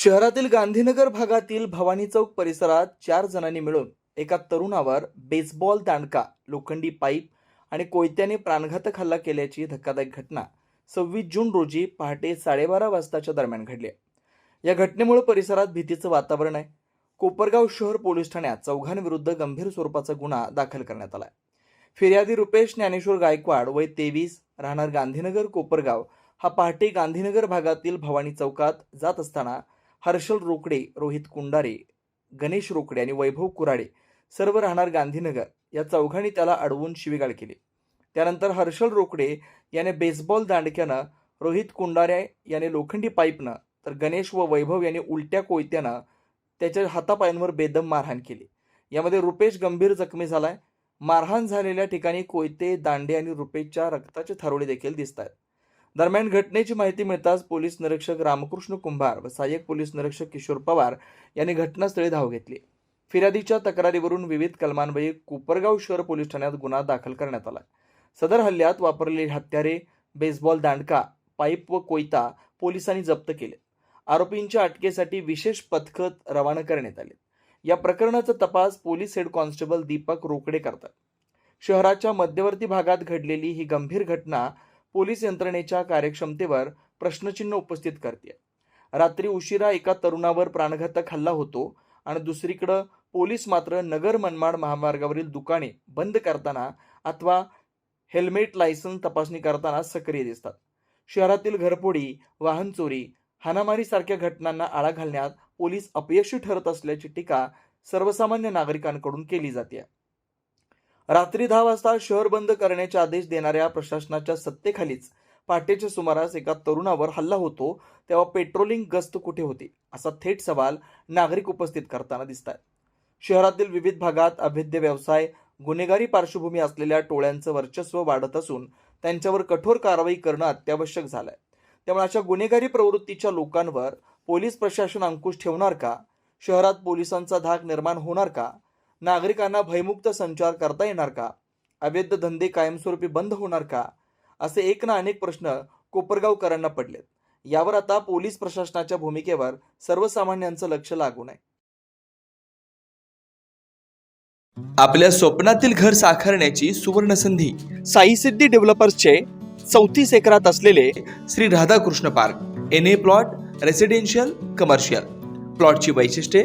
शहरातील गांधीनगर भागातील भवानी चौक परिसरात चार जणांनी मिळून एका तरुणावर बेसबॉल दांडका लोखंडी पाईप आणि कोयत्याने प्राणघातक हल्ला केल्याची धक्कादायक घटना सव्वीस जून रोजी पहाटे साडेबारा वाजताच्या दरम्यान घडली आहे. या घटनेमुळे परिसरात भीतीचं वातावरण आहे कोपरगाव शहर पोलीस ठाण्यात चौघांविरुद्ध गंभीर स्वरूपाचा गुन्हा दाखल करण्यात आला आहे फिर्यादी रुपेश ज्ञानेश्वर गायकवाड वय तेवीस राहणार गांधीनगर कोपरगाव हा पहाटे गांधीनगर भागातील भवानी चौकात जात असताना हर्षल रोकडे रोहित कुंडारे गणेश रोकडे आणि वैभव कुराडे सर्व राहणार गांधीनगर. या चौघांनी त्याला अडवून शिवीगाळ केली. त्यानंतर हर्षल रोकडे याने बेसबॉल दांडक्यानं रोहित कुंडारे याने लोखंडी पाईपनं तर गणेश व वैभव यांनी उलट्या कोयत्यानं त्याच्या हातापायांवर बेदम मारहाण केली. यामध्ये रुपेश गंभीर जखमी झालाय. मारहाण झालेल्या ठिकाणी कोयते दांडे आणि रुपेशच्या रक्ताचे थारोळे देखील दिसत आहेत दरम्यान घटनेची माहिती मिळताच पोलीस निरीक्षक रामकृष्ण कुंभार व सहाय्यक पोलीस निरीक्षक किशोर पवार यांनी घटनास्थळी धाव घेतली. फिर्यादीच्या तक्रारीवरून विविध कलमान्वये कोपरगाव शहर पोलीस ठाण्यात गुन्हा दाखल करण्यात आला. सदर हल्ल्यात वापरलेली हत्यारे बेसबॉल दांडका पाईप व कोयता पोलिसांनी जप्त केले. आरोपींच्या अटकेसाठी विशेष पथकं रवाना करण्यात आले. या प्रकरणाचा तपास police head constable Deepak Rokade करतात. शहराच्या मध्यवर्ती भागात घडलेली ही गंभीर घटना पोलीस यंत्रणेच्या कार्यक्षमतेवर प्रश्नचिन्ह उपस्थित करते. रात्री उशिरा एका तरुणावर प्राणघातक हल्ला होतो आणि दुसरीकडं पोलीस मात्र नगर मनमाड महामार्गावरील दुकाने बंद करताना अथवा हेल्मेट लायसन्स तपासणी करताना सक्रिय दिसतात. शहरातील घरफोडी वाहन चोरी हानामारीसारख्या घटनांना आळा घालण्यात पोलीस अपयशी ठरत असल्याची टीका सर्वसामान्य नागरिकांकडून केली जाते. रात्री दहा वाजता शहर बंद करण्याचे आदेश देणाऱ्या प्रशासनाच्या सत्तेखालीच पहाटेच्या सुमारास एका तरुणावर हल्ला होतो. तेव्हा पेट्रोलिंग गस्त कुठे होती? असा थेट सवाल नागरिक उपस्थित करताना दिसत आहे शहरातील विविध भागात अभेद्य व्यवसाय गुन्हेगारी पार्श्वभूमी असलेल्या टोळ्यांचं वर्चस्व वाढत असून त्यांच्यावर कठोर कारवाई करणं अत्यावश्यक झालंय. त्यामुळे अशा गुन्हेगारी प्रवृत्तीच्या लोकांवर पोलीस प्रशासन अंकुश ठेवणार का? शहरात पोलिसांचा धाक निर्माण होणार का? नागरिकांना भयमुक्त संचार करता येणार का? अवैध धंदे कायमस्वरूपी बंद होणार का? असे एक ना अनेक प्रश्न कोपरगावकरांना पडलेत. यावर आता पोलीस प्रशासनाच्या भूमिकेवर सर्वसामान्यांचं लक्ष लागून आहे आपल्या स्वप्नातील घर साकारण्याची सुवर्ण संधी साई सिद्धी डेव्हलपर्सचे चौतीस एकरात असलेले Shri Radhakrishna park. N A plot residential commercial प्लॉटची वैशिष्ट्ये